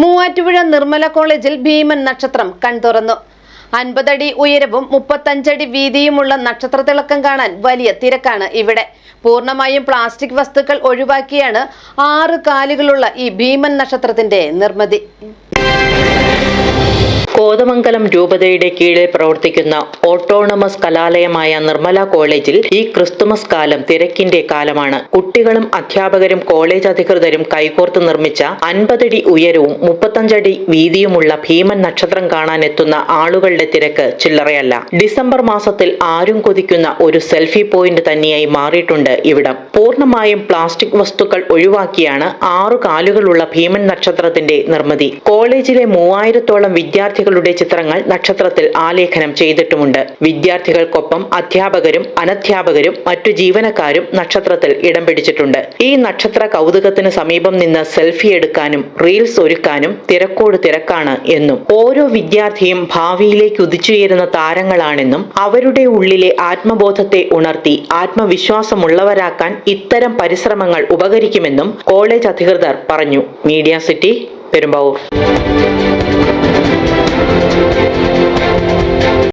മൂവാറ്റുപുഴ നിർമ്മല കോളേജിൽ ഭീമൻ നക്ഷത്രം കൺതുറന്നു അൻപതടി ഉയരവും മുപ്പത്തഞ്ചടി വീതിയുമുള്ള നക്ഷത്ര തിളക്കം കാണാൻ വലിയ തിരക്കാണ് ഇവിടെ. പൂർണമായും പ്ലാസ്റ്റിക് വസ്തുക്കൾ ഒഴിവാക്കിയാണ് ആറ് കാലുകളുള്ള ഈ ഭീമൻ നക്ഷത്രത്തിന്റെ നിർമ്മിതി. കോതമംഗലം രൂപതയുടെ കീഴിൽ പ്രവർത്തിക്കുന്ന ഓട്ടോണമസ് കലാലയമായ നിർമ്മല കോളേജിൽ ഈ ക്രിസ്തുമസ് കാലം തിരക്കിന്റെ കാലമാണ്. കുട്ടികളും അധ്യാപകരും കോളേജ് അധികൃതരും കൈകോർത്ത് നിർമ്മിച്ച അൻപതടി ഉയരവും മുപ്പത്തഞ്ചടി വീതിയുമുള്ള ഭീമൻ നക്ഷത്രം കാണാനെത്തുന്ന ആളുകളുടെ തിരക്ക് ചില്ലറയല്ല. ഡിസംബർ മാസത്തിൽ ആരും കൊതിക്കുന്ന ഒരു സെൽഫി പോയിന്റ് തന്നെയായി മാറിയിട്ടുണ്ട് ഇവിടം. പൂർണമായും പ്ലാസ്റ്റിക് വസ്തുക്കൾ ഒഴിവാക്കിയാണ് ആറു കാലുകളുള്ള ഭീമൻ നക്ഷത്രത്തിന്റെ നിർമ്മിതി. കോളേജിലെ മൂവായിരത്തോളം വിദ്യാർത്ഥികളുടെ ചിത്രങ്ങൾ നക്ഷത്രത്തിൽ ആലേഖനം ചെയ്തിട്ടുമുണ്ട്. വിദ്യാർത്ഥികൾക്കൊപ്പം അധ്യാപകരും അനധ്യാപകരും മറ്റു ജീവനക്കാരും നക്ഷത്രത്തിൽ ഇടം പിടിച്ചിട്ടുണ്ട്. ഈ നക്ഷത്ര കൗതുകത്തിന് സമീപം നിന്ന് സെൽഫി എടുക്കാനും റീൽസ് ഒരുക്കാനും തിരക്കോട് തിരക്കാണ് എന്നും. ഓരോ വിദ്യാർത്ഥിയും ഭാവിയിലേക്ക് ഉദിച്ചുയരുന്ന താരങ്ങളാണെന്നും അവരുടെ ഉള്ളിലെ ആത്മബോധത്തെ ഉണർത്തി ആത്മവിശ്വാസമുള്ളവരാക്കാൻ ഇത്തരം പരിശ്രമങ്ങൾ ഉപകരിക്കുമെന്നും കോളേജ് അധികൃതർ പറഞ്ഞു. Media city Perumbavoor.